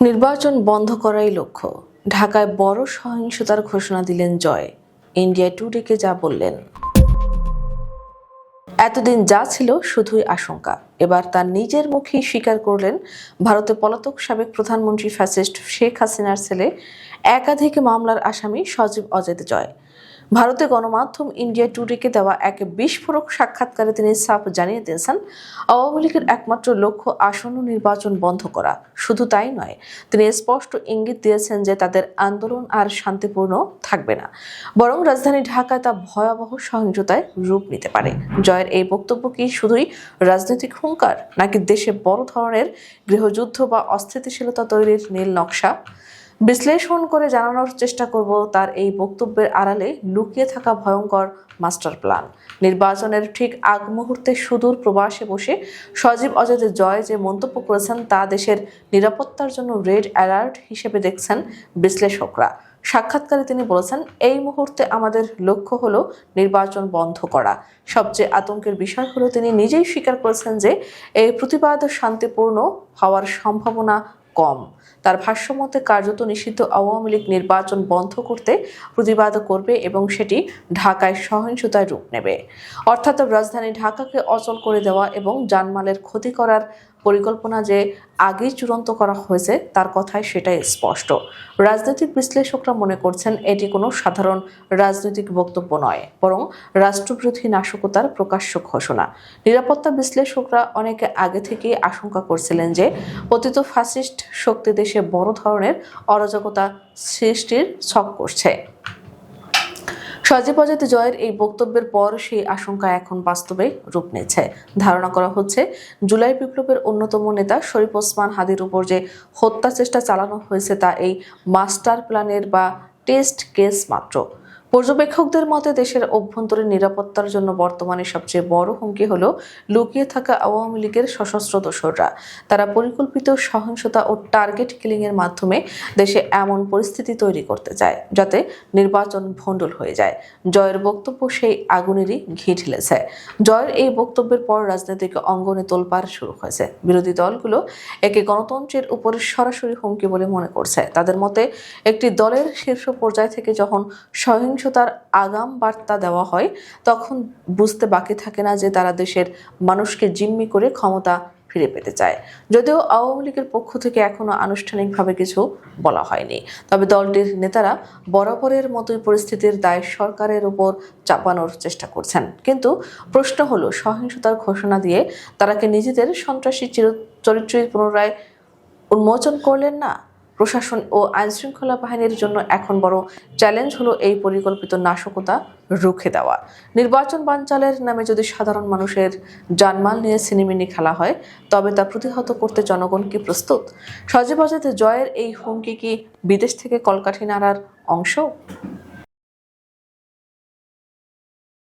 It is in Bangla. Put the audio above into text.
নির্বাচন বন্ধ করাই লক্ষ্য। ঢাকায় বড় সহিংসতার ঘোষণা দিলেন জয়। ইন্ডিয়া টুডেকে যা বললেন। এতদিন যা ছিল শুধুই আশঙ্কা। এবার তার নিজের মুখেই স্বীকার করলেন ভারতে পলাতক সাবেক প্রধানমন্ত্রী ফ্যাসিস্ট শেখ হাসিনার ছেলে, একাধিক মামলার আসামি সজীব অজেদ জয়। ভারতে গণমাধ্যম ইন্ডিয়া টুডেকে দেওয়া এক বিস্ফোরক সাক্ষাৎকারে তিনি সাফ জানিয়ে দিয়েছেন, আওয়ামী লীগের একমাত্র লক্ষ্য আসন্ন নির্বাচন বন্ধ করা। শুধু তাই নয়, তিনি স্পষ্ট ইঙ্গিত দিয়েছেন যে তাদের আন্দোলন আর শান্তিপূর্ণ থাকবে না। বরং রাজধানী ঢাকায় তা ভয়াবহ সহিংসতায় রূপ নিতে পারে। জয়ের এই বক্তব্য কি শুধুই রাজনৈতিক হুঙ্কার, নাকি দেশে বড় ধরনের গৃহযুদ্ধ বা অস্থিতিশীলতা তৈরির নীল নকশা? বিশ্লেষণ করে জানানোর চেষ্টা করব তার এই বক্তব্যের আড়ালে লুকিয়ে থাকা ভয়ঙ্কর মাস্টার প্ল্যান। নির্বাচনের ঠিক আগ মুহূর্তে সুদূর প্রবাসে বসে সজীব অজয় জয় যে মন্তব্য করেছেন তা দেশের নিরাপত্তার জন্য রেড অ্যালার্ট হিসেবে দেখছেন বিশ্লেষকরা। সাক্ষাৎকারে তিনি বলেছেন, এই মুহূর্তে আমাদের লক্ষ্য হলো নির্বাচন বন্ধ করা। সবচেয়ে আতঙ্কের বিষয় হলো তিনি নিজেই স্বীকার করেছেন যে এই প্রতিবাদ শান্তিপূর্ণ হওয়ার সম্ভাবনা কম। তার ভাষ্যমতে, কার্যত নিষিদ্ধ আওয়ামী লীগ নির্বাচন বন্ধ করতে প্রতিবাদ করবে এবং সেটি ঢাকায় সহিংসতায় রূপ নেবে। অর্থাৎ রাজধানী ঢাকাকে অচল করে দেওয়া এবং জানমালের ক্ষতি করার পরিকল্পনা যে আগেই চূড়ান্ত করা হয়েছে, তার কথায় সেটাই স্পষ্ট। রাজনৈতিক বিশ্লেষকরা মনে করছেন এটি কোনো সাধারণ রাজনৈতিক বক্তব্য নয়, বরং রাষ্ট্রবিরোধী নাশকতার প্রকাশ্য ঘোষণা। নিরাপত্তা বিশ্লেষকরা অনেকে আগে থেকেই আশঙ্কা করছিলেন যে পতিত ফাসিস্ট শক্তি দেশে বড় ধরনের অরাজকতা সৃষ্টির ছক করছে। সজীব অজিত জয়ের এই বক্তব্যের পর সেই আশঙ্কা এখন বাস্তবে রূপ নিয়েছে। ধারণা করা হচ্ছে, জুলাই বিপ্লবের অন্যতম নেতা শরীফ ওসমান হাদির উপর যে হত্যা চেষ্টা চালানো হয়েছে তা এই মাস্টার প্ল্যানের বা টেস্ট কেস মাত্র। পর্যবেক্ষকদের মতে, দেশের অভ্যন্তরীণ নিরাপত্তার জন্য বর্তমানে সবচেয়ে বড় হুমকি হল লুকিয়ে থাকা আওয়ামী লীগের সশস্ত্র দোসররা। তারা পরিকল্পিত সহিংসতা ও টার্গেট কিলিং এর মাধ্যমে দেশে এমন পরিস্থিতি তৈরি করতে চায়, যাতে নির্বাচন ভণ্ডুল হয়ে যায়। জয়ের বক্তব্য সেই আগুনেরই ঘি ঢেলেছে জয়ের এই বক্তব্যের পর রাজনৈতিক অঙ্গনে তোলপাড় শুরু হয়েছে। বিরোধী দলগুলো একে গণতন্ত্রের উপরে সরাসরি হুমকি বলে মনে করছে। তাদের মতে, একটি দলের শীর্ষ পর্যায় থেকে যখন সহিংসতার আগাম বার্তা দেওয়া হয়, তখন বুঝতে বাকি থাকে না যে তারা দেশের মানুষকে জিম্মি করে ক্ষমতা ফিরে পেতে চায়। যদিও আওয়ামী লীগের পক্ষ থেকে এখনও আনুষ্ঠানিকভাবে কিছু বলা হয়নি। তবে দলটির নেতারা বরাবরের মতোই পরিস্থিতির দায় সরকারের উপর চাপানোর চেষ্টা করছেন। কিন্তু প্রশ্ন হলো, সহিংসতার ঘোষণা দিয়ে তারা কি নিজেদের সন্ত্রাসী চির চরিত্রের পুনরায় উন্মোচন করলেন না? প্রশাসন ও আইনশৃঙ্খলা বাহিনীর জন্য এখন বড় চ্যালেঞ্জ হলো এই পরিকল্পিত নাশকতা রুখে দেওয়া। নির্বাচন বানচালের নামে যদি সাধারণ মানুষের জানমাল নিয়ে সিনেমিনি খেলা হয়, তবে তা প্রতিহত করতে জনগণ কি প্রস্তুত? সজীব জয়ের এই হুমকি কি বিদেশ থেকে কলকাঠি নাড়ার অংশ?